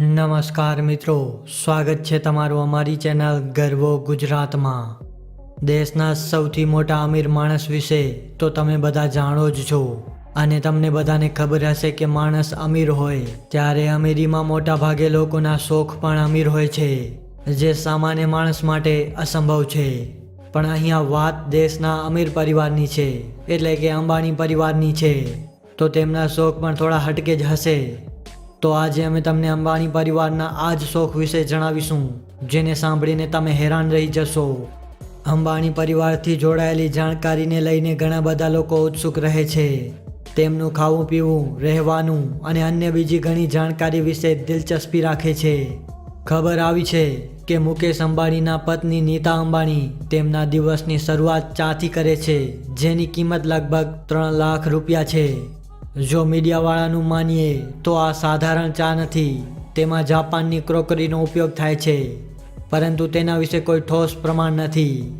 નમસ્કાર મિત્રો, સ્વાગત છે તમારું અમારી ચેનલ ગર્વો ગુજરાતમાં. દેશના સૌથી મોટા અમીર માણસ વિશે તો તમે બધા જાણો જ છો. અને તમને બધાને ખબર હશે કે માણસ અમીર હોય, ત્યારે અમીરીમાં મોટા ભાગે લોકોના શોખ પણ અમીર હોય છે, જે સામાન્ય માણસ માટે અસંભવ છે. પણ અહીંયા વાત દેશના અમીર પરિવારની છે, એટલે કે અંબાણી પરિવારની છે. તો તેમના શોખ પણ થોડા હટકે જ હશે. તો આજે અમે તમને અંબાણી પરિવારના આ જ શોખ વિશે જણાવીશું, જેને સાંભળીને તમે હેરાન રહી જશો. અંબાણી પરિવારથી જોડાયેલી જાણકારીને લઈને ઘણા બધા લોકો ઉત્સુક રહે છે. તેમનું ખાવું પીવું, રહેવાનું અને અન્ય બીજી ઘણી જાણકારી વિશે દિલચસ્પી રાખે છે. ખબર આવી છે કે મુકેશ અંબાણીના પત્ની નીતા અંબાણી તેમના દિવસની શરૂઆત ચાથી કરે છે, જેની કિંમત લગભગ ત્રણ લાખ રૂપિયા છે. જો મીડિયાવાળાનું માનીએ તો આ સાધારણ ચા નથી, તેમાં જાપાનની ક્રોકરીનો ઉપયોગ થાય છે, પરંતુ તેના વિશે કોઈ ઠોસ પ્રમાણ નથી.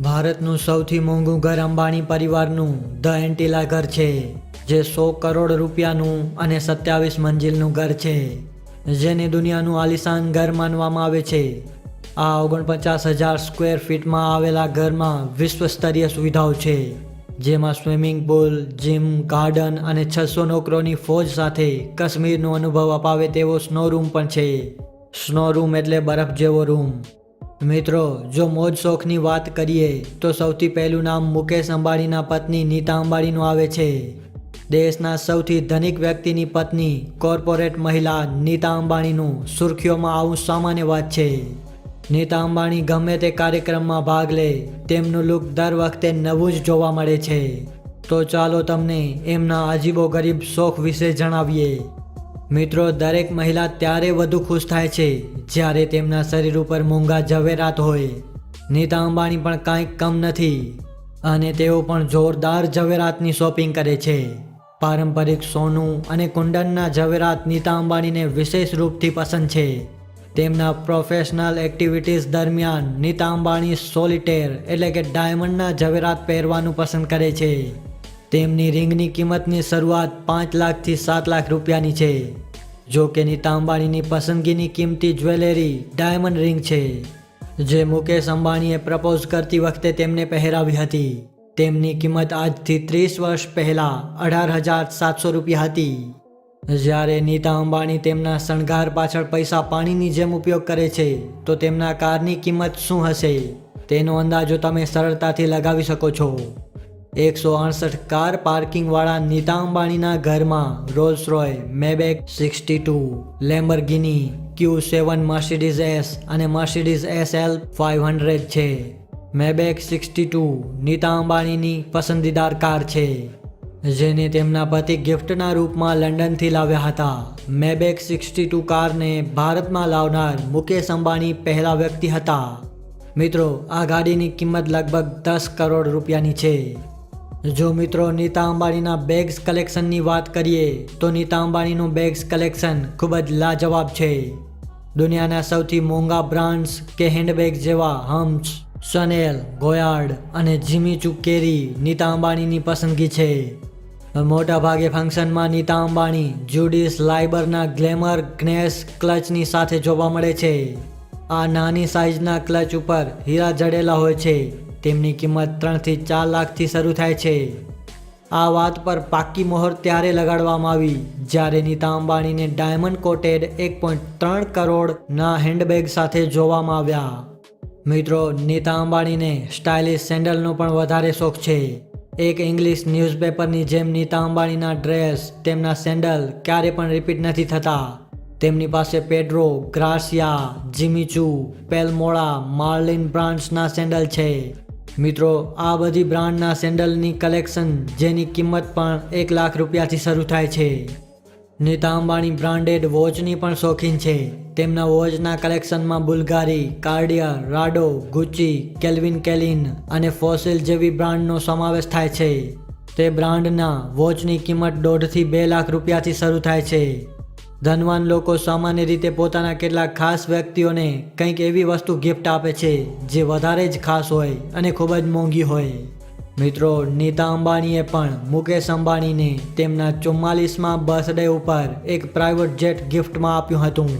ભારતનું સૌથી મોંઘું ઘર અંબાણી પરિવારનું ધ એન્ટીલા ઘર છે, જે સો કરોડ રૂપિયાનું અને સત્યાવીસ મંજિલનું ઘર છે, જેને દુનિયાનું આલિશાન ઘર માનવામાં આવે છે. આ ઓગણપચાસ હજાર સ્ક્વેર ફીટમાં આવેલા ઘરમાં વિશ્વ સ્તરીય સુવિધાઓ છે. જેમાં સ્વિમિંગ પુલ જીમ ગાર્ડન અને છસો નોકરોની ફોજ સાથે કાશ્મીરનો અનુભવ અપાવે તેવો સ્નો રૂમ પણ છે. સ્નો રૂમ એટલે બરફ જેવો રૂમ મિત્રો, જો મોજ શોખની વાત કરીએ, તો સૌથી પહેલું નામ મુકેશ અંબાણીના પત્ની નીતા અંબાણીનું આવે છે. દેશના સૌથી ધનિક વ્યક્તિની પત્ની કોર્પોરેટ મહિલા નીતા અંબાણીનું સુર્ખીઓમાં આવું સામાન્ય વાત છે. નીતા અંબાણી ગમે તે કાર્યક્રમમાં ભાગ લે, તેમનું લુક દર વખતે નવું જ જોવા મળે છે. તો ચાલો તમને એમના અજીબો ગરીબ શોખ વિશે જણાવીએ. મિત્રો, દરેક મહિલા ત્યારે વધુ ખુશ થાય છે, જ્યારે તેમના શરીર ઉપર મોંઘા ઝવેરાત હોય. નીતા અંબાણી પણ કાંઈક કમ નથી, અને તેઓ પણ જોરદાર ઝવેરાતની શોપિંગ કરે છે. પારંપરિક સોનું અને કુંડનના ઝવેરાત નીતા અંબાણીને વિશેષ રૂપથી પસંદ છે. તેમના પ્રોફેશનલ એક્ટિવિટીઝ દરમિયાન નીતા અંબાણી સોલિટેર એટલે કે ડાયમંડના ઝવેરાત પહેરવાનું પસંદ કરે છે. તેમની રિંગની કિંમતની શરૂઆત પાંચ લાખથી સાત લાખ રૂપિયાની છે. જો કે નીતા અંબાણીની પસંદગીની કિંમતી જ્વેલરી ડાયમંડ રિંગ છે. જે મુકેશ અંબાણીએ પ્રપોઝ કરતી વખતે તેમને પહેરાવી હતી. તેમની કિંમત આજથી ત્રીસ વર્ષ પહેલાં અઢાર હજાર સાતસો રૂપિયા હતી. જ્યારે નીતા અંબાણી તેમના શણગાર પાછળ પૈસા પાણીની જેમ ઉપયોગ કરે છે, તો તેમના કારની કિંમત શું હશે? તેનો અંદાજો તમે સરળતાથી લગાવી શકો છો. એકસો અડસઠ કાર પાર્કિંગવાળા નીતા અંબાણીના ઘરમાં Rolls Royce, Maybach sixty two, Lamborghini, Q seven, Mercedes S અને Mercedes S L five hundred છે. મેબેક સિક્સટી ટુ નીતા અંબાણીની પસંદીદાર કાર છે. જેને તેમના પતિ ગિફ્ટના રૂપમાં લંડનથી લાવ્યા હતા. મેબેક સિક્સટી ટુ કારને ભારતમાં લાવનાર મુકેશ અંબાણી પહેલા વ્યક્તિ હતા. મિત્રો, આ ગાડીની કિંમત લગભગ દસ કરોડ રૂપિયાની છે. જો મિત્રો, નીતા અંબાણીના બેગ્સ કલેક્શનની વાત કરીએ, તો નીતા અંબાણીનું બેગ્સ કલેક્શન ખૂબ જ લાજવાબ છે. દુનિયાના સૌથી મોંઘા બ્રાન્ડ્સ કે હેન્ડબેગ જેવા હમ્સ સનેલ, ગોયાર્ડ અને જીમીચુ કેરી નીતા અંબાણીની પસંદગી છે. મોટા ભાગે ફંક્શનમાં નીતા અંબાણી જુડિસ લાઇબરના ગ્લેમર ગ્નેસ ક્લચની સાથે જોવા મળે છે. આ નાની સાઇઝના ક્લચ ઉપર હીરા જડેલા હોય છે. તેમની કિંમત ત્રણથી ચાર લાખથી શરૂ થાય છે. આ વાત પર પાક્કી મોહર ત્યારે લગાડવામાં આવી, જ્યારે નીતા અંબાણીને ડાયમંડ કોટેડ એક પોઈન્ટ ત્રણ કરોડના હેન્ડબેગ સાથે જોવામાં આવ્યા. મિત્રો નીતા અંબાણીને સ્ટાઇલિશ સેન્ડલનો પણ વધારે શોખ છે. એક ઇંગ્લિશ ન્યૂઝપેપરની જેમ નીતા અંબાણીના ડ્રેસ, તેમના સેન્ડલ ક્યારે પણ રિપીટ નથી થતા. તેમની પાસે પેડ્રો, ગ્રાસિયા જીમીચુ પેલમોડા માર્લિન બ્રાન્ડ્સના સેન્ડલ છે. મિત્રો, આ બધી બ્રાન્ડના સેન્ડલની કલેક્શન જેની કિંમત પણ એક લાખ રૂપિયાથી શરૂ થાય છે. નીતા અંબાણી બ્રાન્ડેડ વોચની પણ શોખીન છે. તેમના વોચના કલેક્શનમાં બુલગારી, કાર્ડિયા, રાડો ગુચી કેલ્વિન કેલિન અને ફોસિલ જેવી બ્રાન્ડનો સમાવેશ થાય છે. તે બ્રાન્ડના વોચની કિંમત દોઢથી બે લાખ રૂપિયાથી શરૂ થાય છે. ધનવાન લોકો સામાન્ય રીતે પોતાના કેટલાક ખાસ વ્યક્તિઓને કંઈક એવી વસ્તુ ગિફ્ટ આપે છે, જે વધારે જ ખાસ હોય અને ખૂબ જ મોંઘી હોય. મિત્રો, નીતા અંબાણીએ પણ મુકેશ અંબાણીને તેમના ચુમ્માલીસમાં બર્થડે ઉપર એક પ્રાઇવેટ જેટ ગિફ્ટમાં આપ્યું હતું.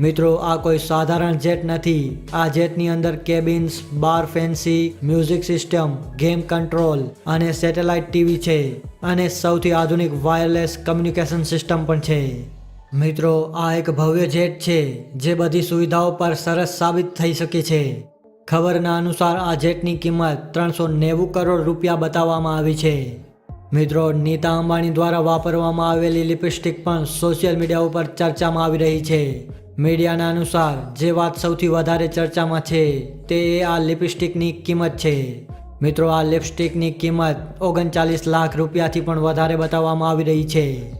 મિત્રો, આ કોઈ સાધારણ જેટ નથી. આ જેટની અંદર cabins bar fancy music system game control અને સેટેલાઇટ ટીવી છે અને સૌથી આધુનિક વાયરલેસ કમ્યુનિકેશન સિસ્ટમ પણ છે. મિત્રો, આ એક ભવ્ય જેટ છે જે બધી સુવિધાઓ પર સરસ સાબિત થઈ શકે છે. ખબરના અનુસાર આ જેટની કિંમત ત્રણસો નેવું કરોડ રૂપિયા બતાવવામાં આવી છે. મિત્રો, નીતા અંબાણી દ્વારા વાપરવામાં આવેલી લિપસ્ટિક પણ સોશિયલ મીડિયા ઉપર ચર્ચામાં આવી રહી છે. મીડિયાના અનુસાર, જે વાત સૌથી વધારે ચર્ચામાં છે, તે આ લિપસ્ટિકની કિંમત છે. મિત્રો, આ લિપસ્ટિકની કિંમત ઓગણચાલીસ લાખ રૂપિયાથી પણ વધારે બતાવવામાં આવી રહી છે.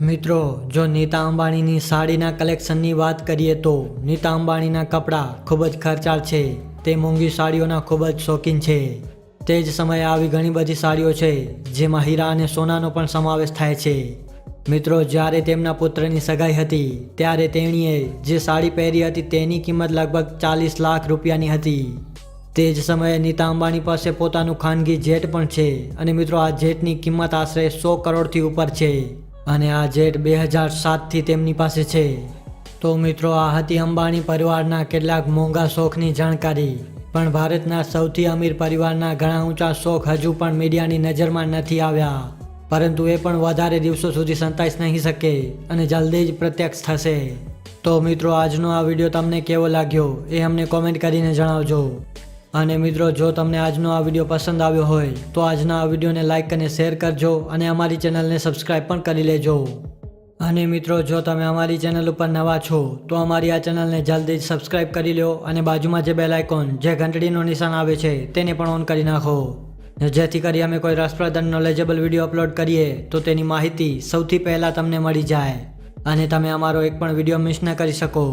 મિત્રો, જો નીતા અંબાણીની સાડીના કલેક્શનની વાત કરીએ તો, નીતા અંબાણીના કપડાં ખૂબ જ ખર્ચાળ છે. તે મોંઘી સાડીઓના ખૂબ જ શોખીન છે. તે જ સમયે આવી ઘણી બધી સાડીઓ છે, જેમાં હીરા અને સોનાનો પણ સમાવેશ થાય છે. મિત્રો, જ્યારે તેમના પુત્રની સગાઈ હતી, ત્યારે તેણીએ જે સાડી પહેરી હતી તેની કિંમત લગભગ ચાલીસ લાખ રૂપિયાની હતી. તે જ સમયે નીતા અંબાણી પાસે પોતાનું ખાનગી જેટ પણ છે અને મિત્રો, આ જેટની કિંમત આશરે સો કરોડથી ઉપર છે અને આ જેટ બે હજાર સાતથી તેમની પાસે છે. તો મિત્રો, આ હતી અંબાણી પરિવારના કેટલાક મોંઘા શોખની જાણકારી. પણ ભારતના સૌથી અમીર પરિવારના ઘણા ઊંચા શોખ હજુ પણ મીડિયાની નજરમાં નથી આવ્યા. પરંતુ એ પણ વધારે દિવસો સુધી સંતાઈ નહીં શકે અને જલ્દી જ પ્રત્યક્ષ થશે. તો મિત્રો, આજનો આ વીડિયો તમને કેવો લાગ્યો એ અમને કોમેન્ટ કરીને જણાવજો. અને મિત્રો, જો તમને આજનો આ વીડિયો પસંદ આવ્યો હોય, તો આજના આ વિડીયોને લાઇક અને શેર કરજો અને અમારી ચેનલને સબસ્ક્રાઈબ પણ કરી લેજો. અને મિત્રો, જો તમે અમારી ચેનલ ઉપર નવા છો, તો અમારી આ ચેનલને જલ્દી સબસ્ક્રાઇબ કરી લો અને બાજુમાં જે બેલ આઇકોન, જે ઘંટડીનું નિશાન આવે છે, તેને પણ ઓન કરી નાખો. જેથી કરી અમે કોઈ રસપ્રદ નોલેજેબલ વીડિયો અપલોડ કરીએ, તો તેની માહિતી સૌથી પહેલાં તમને મળી જાય. અને તમે અમારો એક પણ વીડિયો મિસ ન કરી શકો.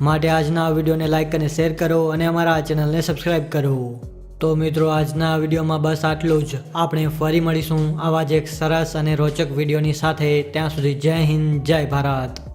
માટે આજના આ વિડીયોને લાઇક અને શેર કરો અને અમારા આ ચેનલને સબસ્ક્રાઈબ કરો. તો મિત્રો, આજના વિડીયોમાં બસ આટલું જ. આપણે ફરી મળીશું આવા જ એક સરસ અને રોચક વિડીયોની સાથે. ત્યાં સુધી જય હિન્દ, જય ભારત.